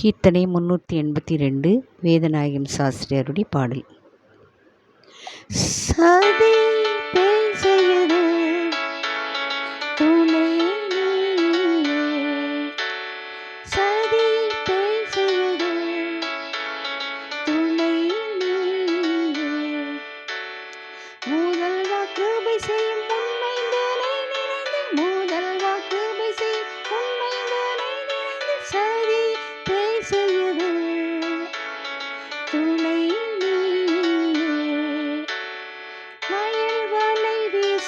கீர்த்தனை முன்னூற்றி எண்பத்தி ரெண்டு வேதநாயகம் சாஸ்திரியருடைய பாடல். சதி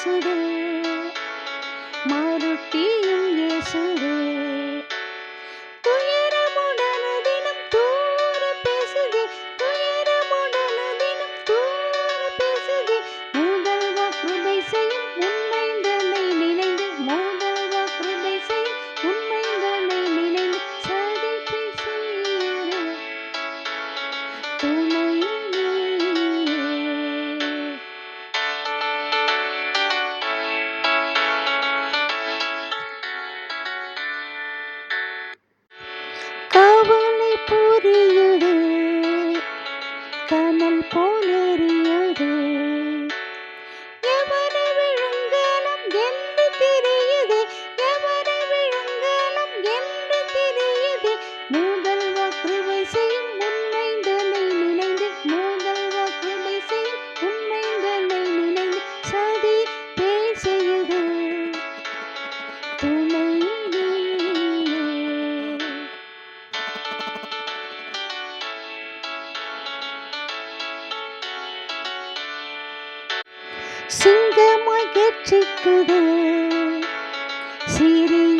சுடு மாருட்டி புரியும் சிங்கமாய் கேட்குது சிறிய